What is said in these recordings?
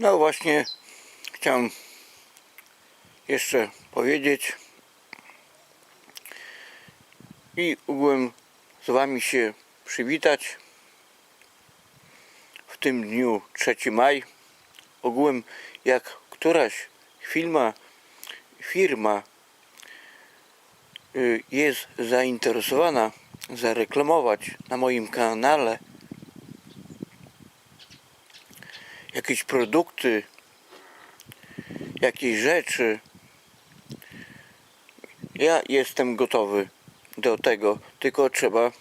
No właśnie chciałem jeszcze powiedzieć i ogółem z Wami się przywitać w tym dniu 3 maj. Ogółem jak któraś firma, firma y, jest zainteresowana zareklamować na moim kanale jakieś produkty, jakieś rzeczy, ja jestem gotowy do tego, tylko trzeba.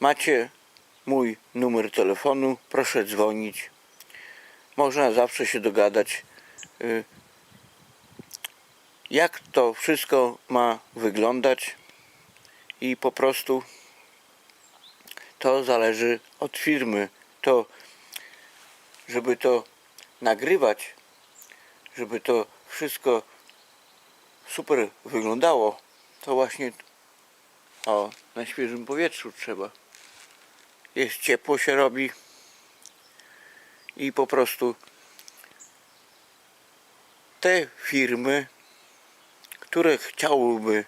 Macie mój numer telefonu, proszę dzwonić. Można zawsze się dogadać, y, jak to wszystko ma wyglądać i po prostu to zależy od firmy. To żeby to nagrywać, żeby to wszystko super wyglądało, to właśnie o, na świeżym powietrzu trzeba. Jest ciepło się robi i po prostu te firmy, które chciałyby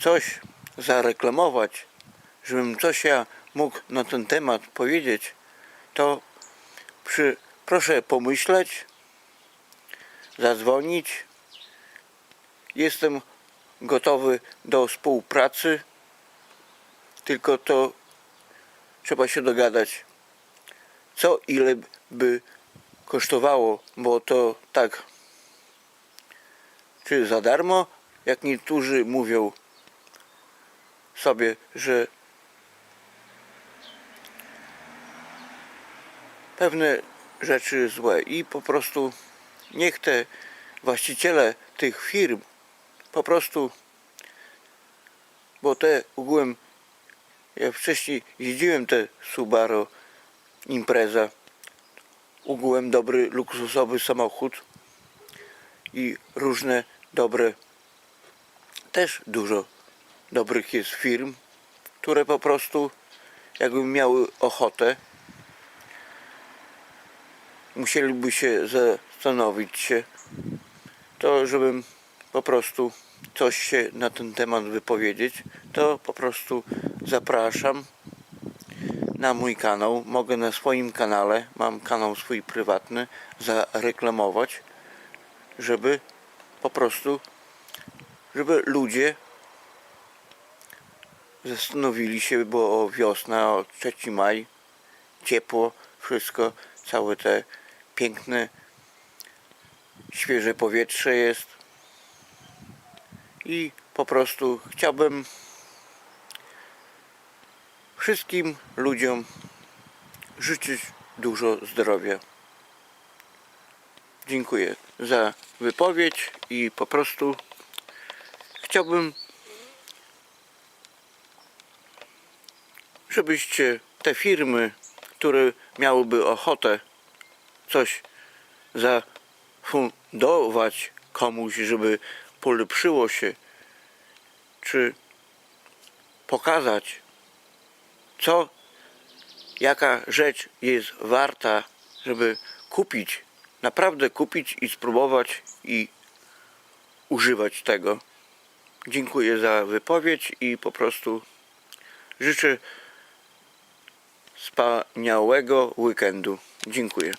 coś zareklamować, żebym coś ja mógł na ten temat powiedzieć, to przy, proszę pomyśleć, zadzwonić. Jestem gotowy do współpracy, tylko to trzeba się dogadać, co ile by kosztowało, bo to tak, czy za darmo, jak niektórzy mówią sobie, że pewne rzeczy złe i po prostu niech te właściciele tych firm po prostu bo te ogółem ja wcześniej jeździłem te Subaru Impreza ogółem dobry luksusowy samochód i różne dobre też dużo dobrych jest firm które po prostu jakby miały ochotę musieliby się zastanowić się, to żebym po prostu coś się na ten temat wypowiedzieć, to po prostu zapraszam na mój kanał. Mogę na swoim kanale, mam kanał swój prywatny, zareklamować, żeby po prostu, żeby ludzie zastanowili się, bo wiosna, o 3 maj, ciepło, wszystko, całe te piękne, świeże powietrze jest i po prostu chciałbym wszystkim ludziom życzyć dużo zdrowia. Dziękuję za wypowiedź i po prostu chciałbym, żebyście te firmy, które miałyby ochotę coś zafundować komuś, żeby polepszyło się, czy pokazać, co, jaka rzecz jest warta, żeby kupić, naprawdę kupić i spróbować i używać tego. Dziękuję za wypowiedź i po prostu życzę wspaniałego weekendu. Dziękuję.